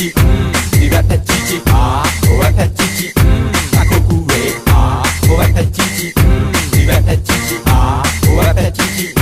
ချီဒီကဖက်ချီချီအာဟိုဖက်ချီချီအခုကူရေအာဟိုဖက်ချီချီဒီကဖက်ချီချီအာဟိုဖက်ချီချီ